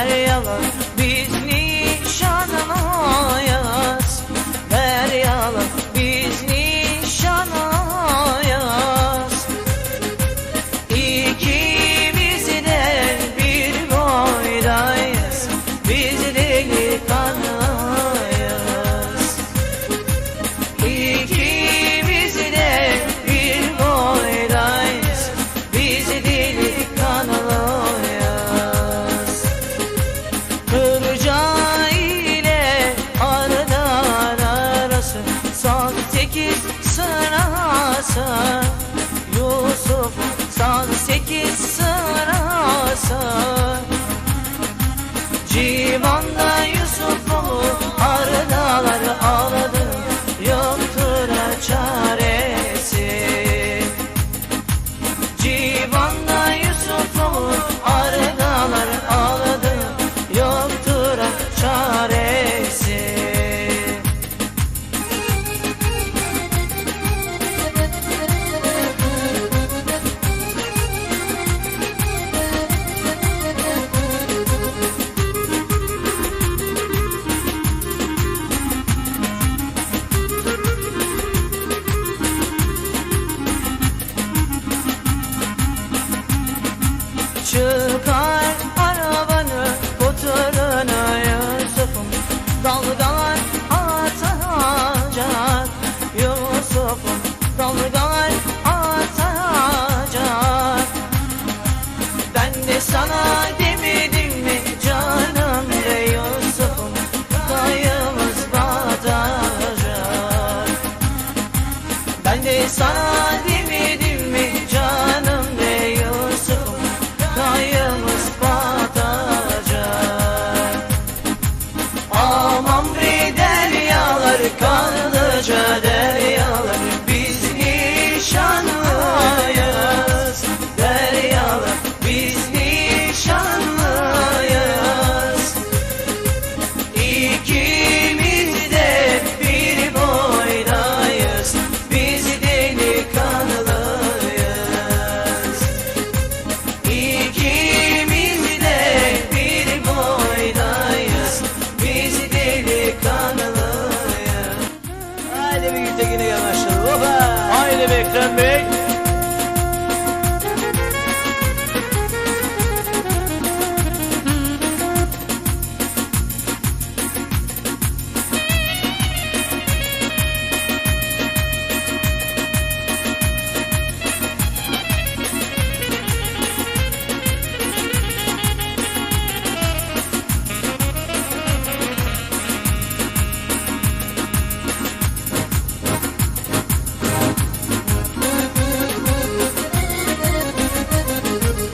her yalan biz nişanayız her yalan biz nişanayız ikimiz de bir boydayız. Biz de yıkanayız İki Anlaşıldı be. Haydi Ekrem Bey.